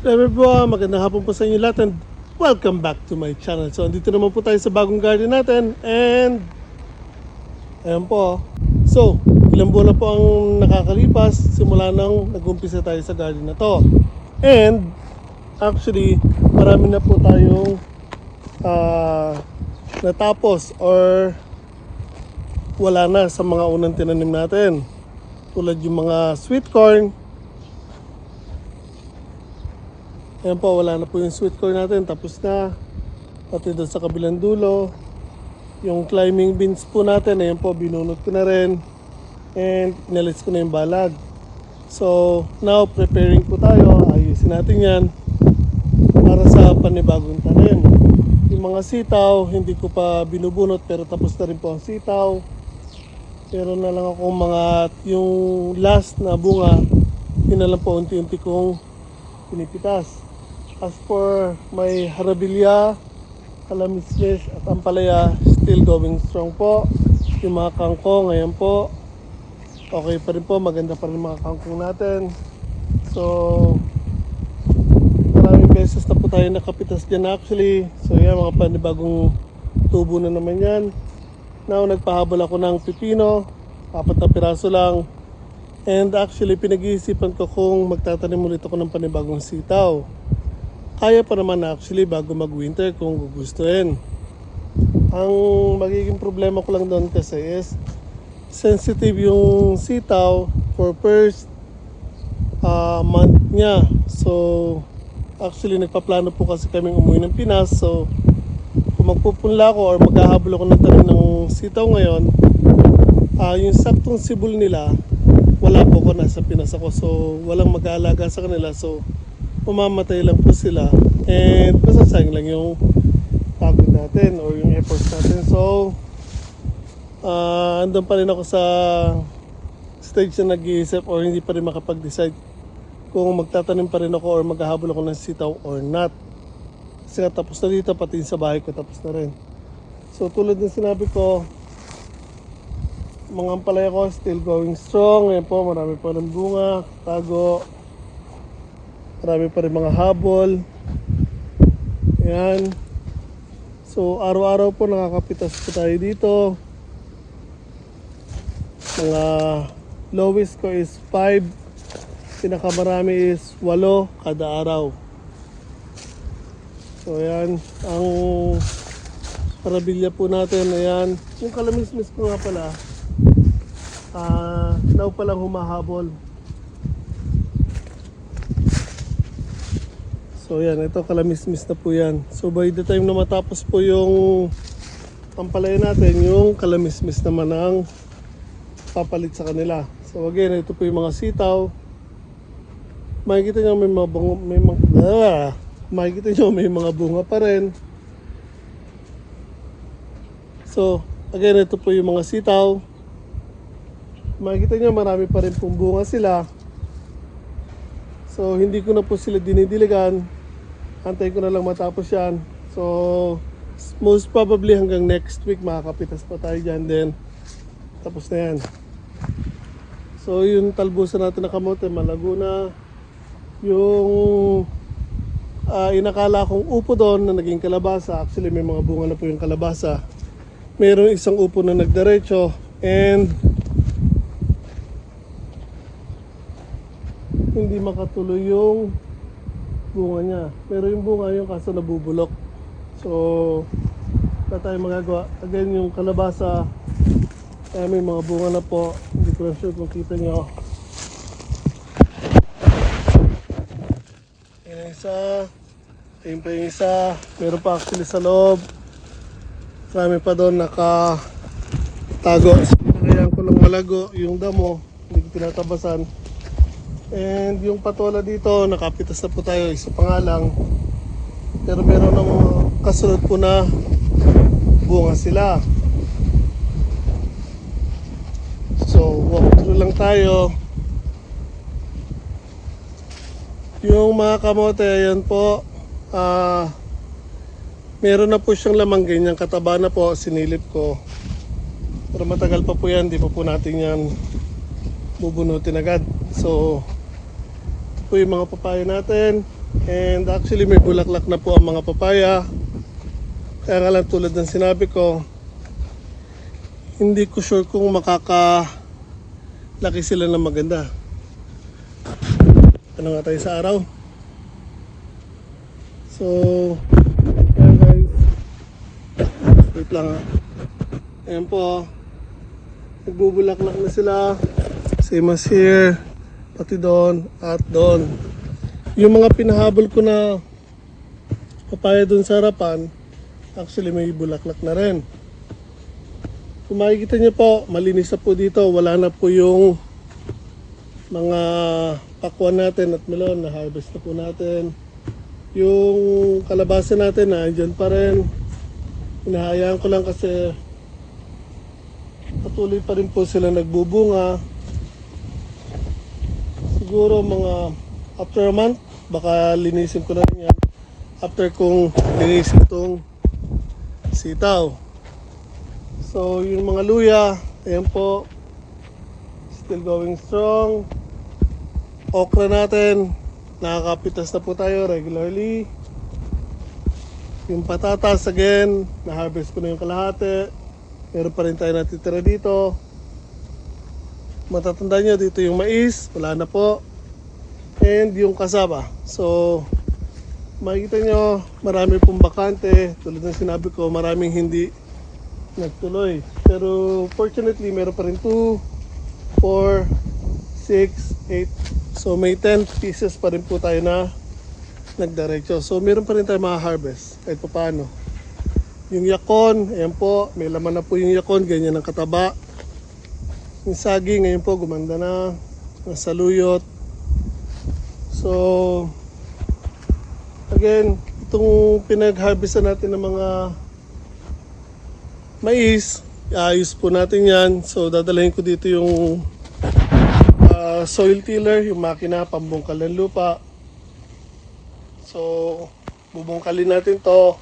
Hello everyone, magandang hapon po sa inyo lahat and welcome back to my channel. So, andito naman po tayo sa bagong garden natin and ayan po. So, ilang buwan na po ang nakakalipas simula nang nag-umpisa tayo sa garden na to. And actually, marami na po tayong ah, natapos or wala na sa mga unang tinanim natin. Tulad yung mga sweet corn, Ayan po, wala na po yung sweet corn natin. Tapos na. Pati doon sa kabilang dulo. Yung climbing beans po natin, ayan po, binunot ko na rin. And inalis ko na yung balag. So, now preparing po tayo. Ayusin natin yan para sa panibagong tanim. Yung mga sitaw, hindi ko pa binubunot pero tapos na rin po ang sitaw. Pero na lang ako mga, yung last na bunga, yun na lang po unti-unti kong pinipitas. As for my harabilya, kalamismis at ampalaya, still going strong po. Yung mga kangkong, ngayon po, okay pa rin po, maganda pa rin mga kangkong natin. So, maraming beses na po tayo nakapitas dyan actually. So yan, mga panibagong tubo na naman yan. Now, nagpahabol ako ng pipino, apat na piraso lang. And actually, pinag-iisipan ko kung magtatanim ulit ako ng panibagong sitaw. Kaya pa naman actually bago mag-winter kung gugustuhin. Ang magiging problema ko lang doon kasi is sensitive yung sitaw for first uh, month niya. So, actually nagpaplano po kasi kaming umuwi ng Pinas. So, kung magpupunla ako or maghahabol ako ng tanim ng sitaw ngayon, ah yung saktong sibol nila, wala po ko nasa Pinas ako. So, walang mag-aalaga sa kanila. So, mamamatay lang po sila. And masasayang lang yung pagod natin or yung efforts natin. So, ah andun pa rin ako sa stage na nag-iisip or hindi pa rin makapag-decide kung magtatanim pa rin ako or maghahabol ako ng sitaw or not. Kasi tapos na dito, pati sa bahay ko tapos na rin. So tulad ng sinabi ko, mga ampalaya ko still going strong. Ayan po, marami pa rin bunga, tago. Marami pa rin mga habol. Ayan. So araw-araw po nakakapitas po tayo dito. Mga lowest ko is 5. Pinakamarami is 8 kada araw. So ayan, ang parabilya po natin, ayan. Yung kalamismis ko nga pala, ah, now pa lang humahabol. So yan, ito kalamismis na po yan. So by the time na matapos po yung pampalaya natin, yung kalamismis naman ang papalit sa kanila. So again, ito po yung mga sitaw. Makikita nyo may mga bunga, may mga, ah, makikita nyo may mga bunga pa rin. So, again, ito po yung mga sitaw. Makikita nyo marami pa rin pong bunga sila. So, hindi ko na po sila dinidiligan. Antayin ko na lang matapos yan. So, most probably hanggang next week makakapitas pa tayo dyan din. Tapos na yan. So, yung talbusan natin na kamote, malago na. Yung ah, inakala kong upo doon na naging kalabasa. Actually, may mga bunga na po yung kalabasa. Mayroong isang upo na nagdiretso. And hindi makatuloy yung bunga niya. Pero yung bunga yung kaso nabubulok. So, wala tayong magagawa. Again, yung kalabasa, kaya may mga bunga na po. Hindi ko lang sure kung kita nyo. Yan yung isa. Ayun pa yung isa. Meron pa actually sa loob. Marami pa doon naka tago. Kaya ko lang malago yung damo. Hindi ko tinatabasan. And yung patola dito, nakapitas na po tayo. Isa pa nga lang. Pero meron ng kasunod po na bunga sila. So, walk through lang tayo. Yung mga kamote, ayan po. Ah, meron na po siyang lamang ganyang kataba na po, sinilip ko. Pero matagal pa po yan, di pa po natin yan bubunutin agad. So, po yung mga papaya natin. And actually may bulaklak na po ang mga papaya. Kaya nga lang tulad ng sinabi ko, hindi ko sure kung makakalaki sila ng maganda. Ano nga tayo sa araw? So, ayan guys. Wait lang ha. Ayan po. Nagbubulaklak na sila. Same as here. Pati doon at doon. Yung mga pinahabol ko na papaya doon sa harapan, actually may bulaklak na rin. Kung makikita niyo po, malinis na po dito. Wala na po yung mga pakwan natin at melon na harvest na po natin. Yung kalabasa natin na andyan pa rin. Hinahayaan ko lang kasi patuloy pa rin po sila nagbubunga. Siguro mga after a month, baka linisin ko na rin yan. After kong linisin itong sitaw. So, yung mga luya, ayan po. Still going strong. Okra natin, nakakapitas na po tayo regularly. Yung patatas again, na-harvest ko na yung kalahati. Meron pa rin tayo natitira dito. Matatandaan nyo, dito yung mais, wala na po. And yung kasaba. So, makikita nyo, marami pong bakante. Tulad ng sinabi ko, maraming hindi nagtuloy. Pero fortunately, meron pa rin 2, 4, 6, 8. So may 10 pieces pa rin po tayo na nagdiretso. So meron pa rin tayo ma-harvest kahit pa paano. Yung yakon, ayan po, may laman na po yung yakon, ganyan ang kataba. Yung saging, ngayon po, gumanda na. Nasa luyot. So, again, itong pinag-harvestan natin ng mga mais, ayos po natin yan. So, dadalhin ko dito yung ah, soil tiller, yung makina pambungkal ng lupa. So, bubungkalin natin to.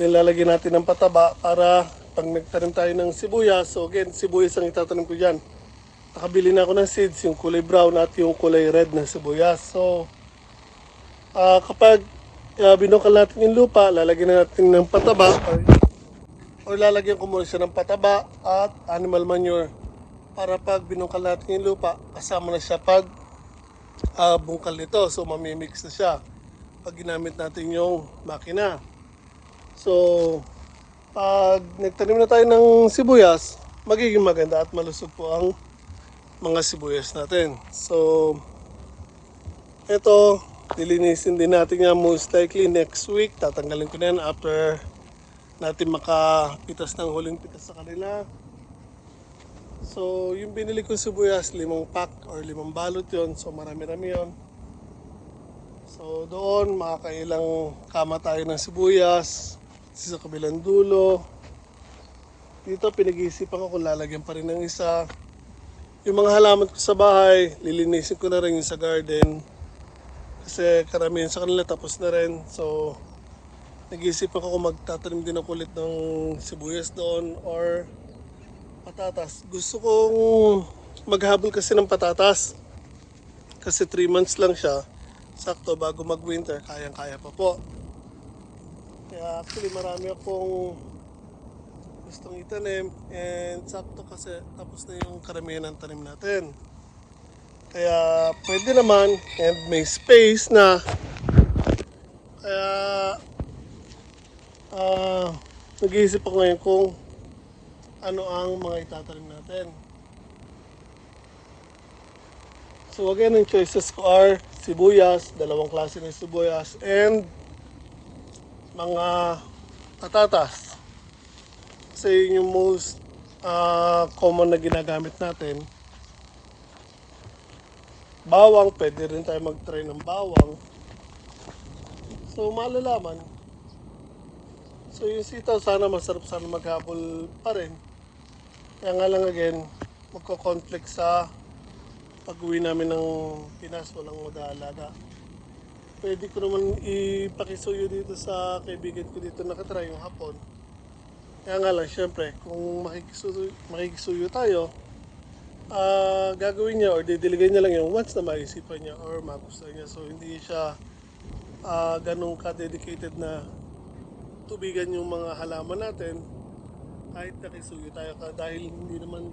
Nilalagyan natin ng pataba para pag nagtanim tayo ng sibuyas. So again, sibuyas ang itatanim ko dyan. Nakabili na ako ng seeds, yung kulay brown at yung kulay red na sibuyas. So, ah, kapag uh, binungkal natin yung lupa, lalagyan na natin ng pataba or, or lalagyan ko muna siya ng pataba at animal manure para pag binungkal natin yung lupa, kasama na siya pag ah, bungkal nito. So mamimix na siya pag ginamit natin yung makina. So, pag nagtanim na tayo ng sibuyas, magiging maganda at malusog po ang mga sibuyas natin. So, ito, dilinisin din natin yan most likely next week. Tatanggalin ko na yan after natin makapitas ng huling pitas sa kanila. So, yung binili ko sibuyas, limang pack or limang balot yon So, marami-rami yon So, doon, makakailang kama tayo ng sibuyas. Sa kabilang dulo. Dito, pinag-iisipan ko kung lalagyan pa rin ng isa. Yung mga halaman ko sa bahay, lilinisin ko na rin yung sa garden. Kasi karamihan sa kanila tapos na rin. So, nag-iisipan ko kung magtatanim din ako ulit ng sibuyas doon or patatas. Gusto kong maghabol kasi ng patatas. Kasi 3 months lang siya. Sakto bago mag-winter, kayang-kaya pa po. Kaya actually marami akong gustong itanim and sakto kasi tapos na yung karamihan ng tanim natin. Kaya pwede naman and may space na. Kaya ah nag-iisip ako ngayon kung ano ang mga itatanim natin. So again, ang choices ko are sibuyas, dalawang klase ng sibuyas, and mga patatas. Kasi yun yung most ah, common na ginagamit natin. Bawang, pwede rin tayo mag-try ng bawang. So malalaman. So yung sitaw sana masarap sana maghabol pa rin. Kaya nga lang again, magko-conflict sa pag-uwi namin ng Pinas, walang mag-aalaga. Pwede ko naman ipakisuyo dito sa kaibigan ko dito nakatira yung hapon. Kaya nga lang, syempre, kung makikisuyo, makikisuyo tayo, ah gagawin niya or didiligan niya lang yung once na maisipan niya or magustuhan niya. So, hindi siya ah, ganun ka-dedicated na tubigan yung mga halaman natin kahit nakisuyo tayo ka dahil hindi naman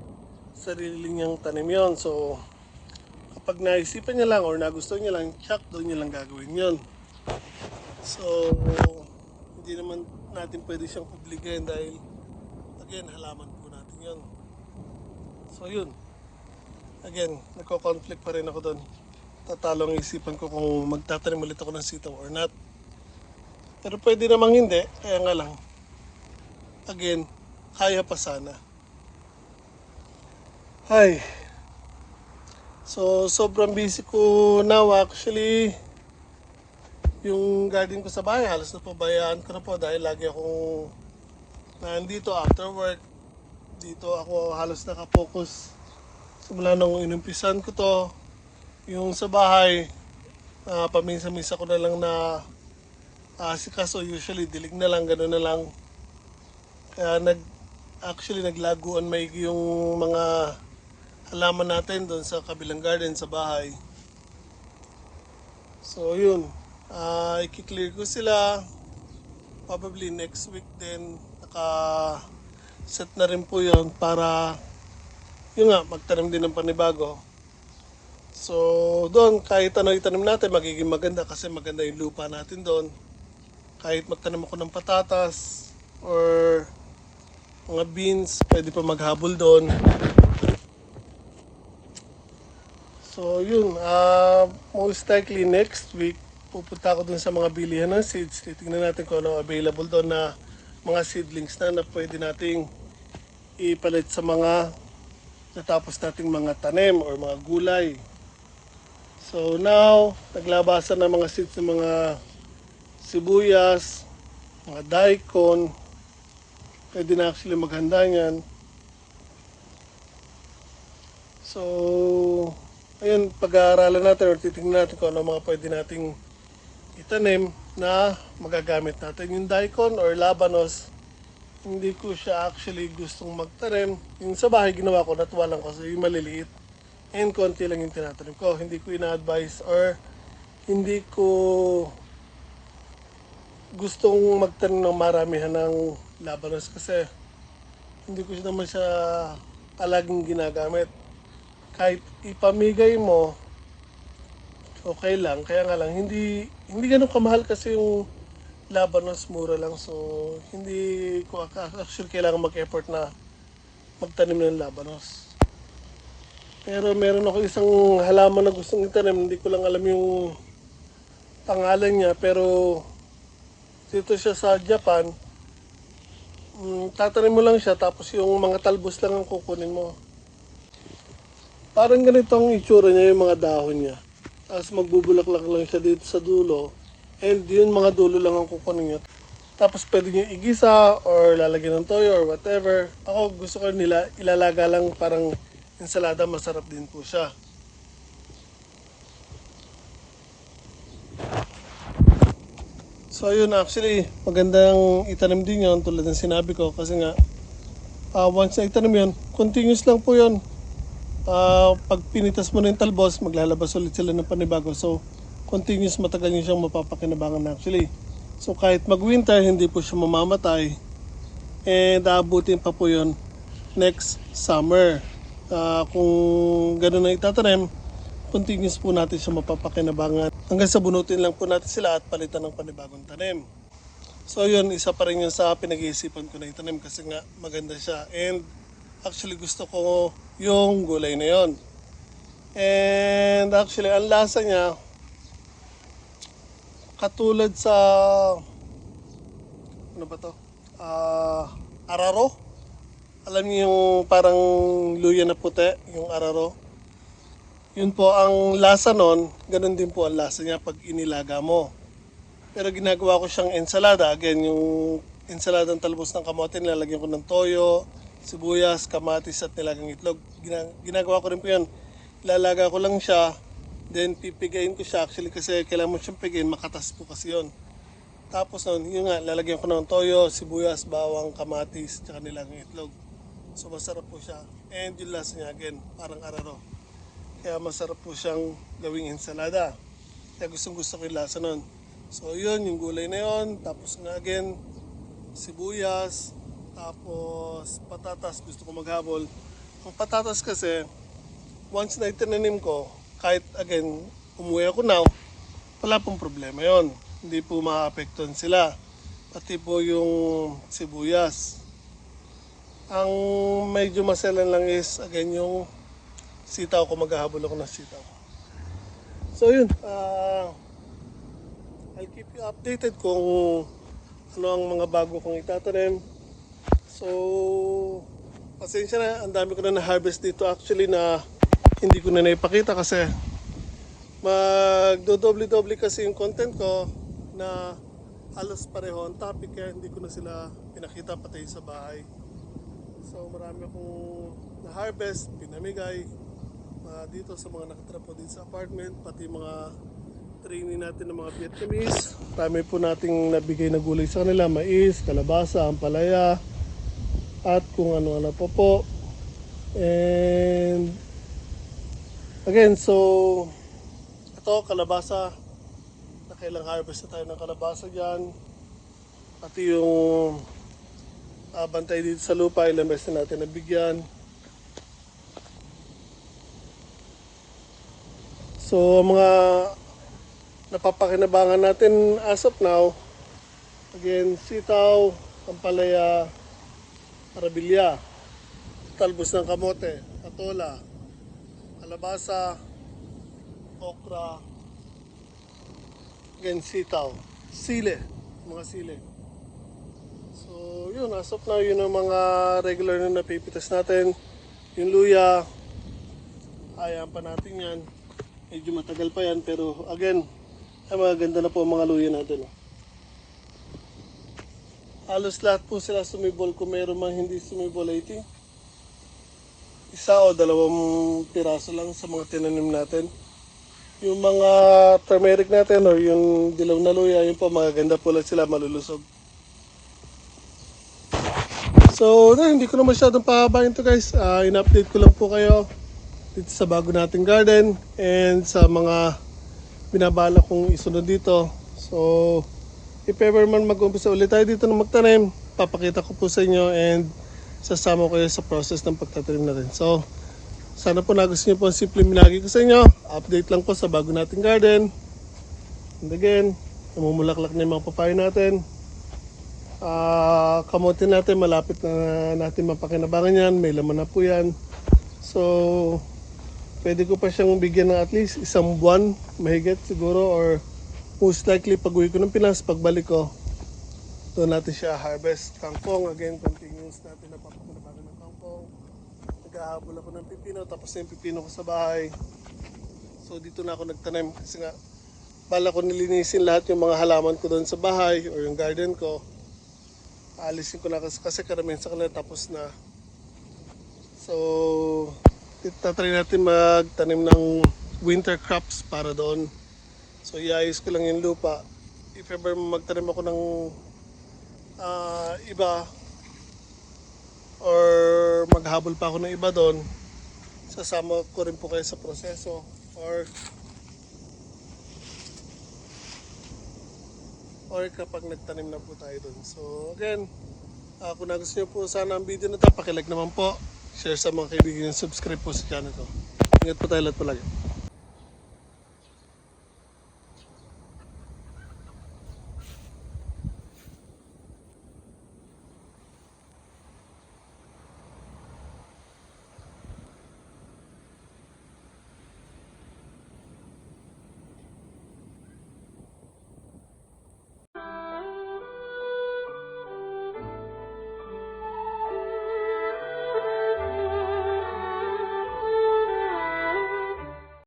sarili niyang tanim yon so kapag naisipan niya lang or nagustuhan niya lang tsak doon niya lang gagawin yon so hindi naman natin pwede siyang obligayin dahil again halaman po natin yon so yun. Again nagko-conflict pa rin ako doon. Tatalo ang isipan ko kung magtatanim ulit ako ng sitaw or not. Pero pwede namang hindi kaya nga lang again kaya pa sana. Hi. So, sobrang busy ko now actually. Yung garden ko sa bahay, halos na pabayaan ko na po dahil lagi akong nandito after work. Dito ako halos nakapokus. Simula nung inumpisan ko to, yung sa bahay, uh, paminsan-minsan ko na lang na asikaso. Usually, dilig na lang, gano'n na lang. Kaya nag, actually naglaguan maigi yung mga halaman natin doon sa kabilang garden sa bahay. So yun, uh, i-clear ko sila. Probably next week din naka set na rin po yun para yun nga, magtanim din ng panibago. So doon, kahit ano itanim natin, magiging maganda kasi maganda yung lupa natin doon. Kahit magtanim ako ng patatas or mga beans, pwede pa maghabol doon. So yun, ah most likely next week pupunta ako dun sa mga bilihan ng seeds. Titingnan natin kung ano available doon na mga seedlings na na pwede nating ipalit sa mga natapos nating mga tanim or mga gulay. So now, naglabasan na mga seeds ng mga sibuyas, mga daikon, pwede na actually maghanda niyan. So, ayun, pag-aaralan natin or titingnan natin kung ano mga pwede nating itanim na magagamit natin. Yung daikon or labanos, hindi ko siya actually gustong magtanim. Yung sa bahay ginawa ko, natuwa lang kasi yung maliliit. And konti lang yung tinatanim ko. Hindi ko ina-advise or hindi ko gustong magtanim ng maramihan ng labanos kasi hindi ko siya naman siya palaging ginagamit kahit ipamigay mo, okay lang. Kaya nga lang, hindi, hindi ganun kamahal kasi yung labanos, mura lang. So, hindi ko actually kailangan mag-effort na magtanim ng labanos. Pero meron ako isang halaman na gustong itanim, hindi ko lang alam yung pangalan niya, pero dito siya sa Japan, mm, tatanim mo lang siya, tapos yung mga talbos lang ang kukunin mo. Parang ganito ang itsura niya yung mga dahon niya. Tapos magbubulaklak lang siya dito sa dulo. And yun mga dulo lang ang kukunin niya. Tapos pwede niyo igisa or lalagyan ng toyo or whatever. Ako gusto ko nila ilalaga lang parang ensalada masarap din po siya. So ayun actually magandang itanim din yon tulad ng sinabi ko kasi nga ah, once na itanim yun, continuous lang po yun. Ah, pag pinitas mo na yung talbos, maglalabas ulit sila ng panibago. So, continuous matagal nyo siyang mapapakinabangan actually. So, kahit mag-winter, hindi po siya mamamatay. And aabutin pa po yun next summer. Ah, kung gano'n na itatanim, continuous po natin siya mapapakinabangan. Hanggang sa bunutin lang po natin sila at palitan ng panibagong tanim. So yun, isa pa rin yun sa pinag-iisipan ko na itanim kasi nga maganda siya. And actually gusto ko yung gulay na yon. And actually ang lasa niya katulad sa ano ba to? Ah, araro. Alam niyo yung parang luya na puti, yung araro. Yun po ang lasa nun, ganun din po ang lasa niya pag inilaga mo. Pero ginagawa ko siyang ensalada. Again, yung ensalada ng talbos ng kamote, nilalagyan ko ng toyo, sibuyas, kamatis at nilagang itlog. Gina- ginagawa ko rin po yan. Ilalaga ko lang siya, then pipigayin ko siya actually kasi kailangan mo siyang pigayin, makatas po kasi yon. Tapos nun, yun nga, lalagyan ko ng toyo, sibuyas, bawang, kamatis, tsaka nilagang itlog. So masarap po siya. And yung lasa niya again, parang araro. Kaya masarap po siyang gawing ensalada. Kaya gustong gusto ko yung lasa nun. So yun, yung gulay na yun. Tapos nga again, sibuyas. Tapos patatas, gusto ko maghabol. Ang patatas kasi, once na itinanim ko, kahit again, umuwi ako now, wala pong problema yon. Hindi po maapektuhan sila. Pati po yung sibuyas. Ang medyo maselan lang is, again, yung sitaw ko, maghahabol ako ng sitaw. So yun, ah... I'll keep you updated kung ano ang mga bago kong itatanim. So, pasensya na, ang dami ko na na-harvest dito actually na hindi ko na naipakita kasi magdo-doble-doble kasi yung content ko na halos pareho ang topic kaya hindi ko na sila pinakita pati sa bahay. So marami akong na-harvest, pinamigay ah, dito sa mga nakatira po dito sa apartment, pati mga training natin ng mga Vietnamese. Dami po nating nabigay na gulay sa kanila, mais, kalabasa, ampalaya, at kung ano-ano pa po. And again, so ito, kalabasa. Nakailang harvest na tayo ng kalabasa dyan. Pati yung ah, bantay dito sa lupa, ilang beses na natin nabigyan. So, mga napapakinabangan natin as of now, again, sitaw, ampalaya, arabilya, talbos ng kamote, patola, alabasa, okra, again, sitaw, sile, mga sile. So, yun, as of now, yun ang mga regular na napipitas natin. Yung luya, ayahan pa natin yan. Medyo matagal pa yan, pero again, ay magaganda na po ang mga luya natin. oh. Halos lahat po sila sumibol kung meron mang hindi sumibol 80. Isa o dalawang piraso lang sa mga tinanim natin. Yung mga turmeric natin or yung dilaw na luya, yun po magaganda po lang sila malulusog. So, na, hindi ko na masyadong pahabain to guys. Ah, in-update ko lang po kayo dito sa bago nating garden and sa mga binabala kong isunod dito. So, if ever man mag-umpisa ulit tayo dito na magtanim, papakita ko po sa inyo and sasama ko kayo sa process ng pagtatanim natin. So, sana po nagustuhan niyo po ang simple minagi ko sa inyo. Update lang po sa bago nating garden. And again, namumulaklak na yung mga papayo natin. Ah, kamote natin, malapit na natin mapakinabangan yan. May laman na po yan. So, pwede ko pa siyang bigyan ng at least isang buwan, mahigit siguro, or most likely pag uwi ko ng Pinas, pagbalik ko, doon natin siya harvest. Kangkong, again, continuous natin na papakinabangan ng kangkong. Naghahabol ako ng pipino, tapos yung pipino ko sa bahay. So, dito na ako nagtanim kasi nga, bala ko nilinisin lahat yung mga halaman ko doon sa bahay or yung garden ko. Aalisin ko na kasi, kasi karamihan sa kanila tapos na. So, tatry natin magtanim ng winter crops para doon. So, iayos ko lang yung lupa. If ever magtanim ako ng ah, iba or maghabol pa ako ng iba doon, sasama ko rin po kayo sa proseso or or kapag nagtanim na po tayo doon. So again, ah, kung nagustuhan niyo po sana ang video na ito, pakilike naman po. Share sa mga kaibigan, subscribe po sa channel ko. Ingat po tayo lahat palagi.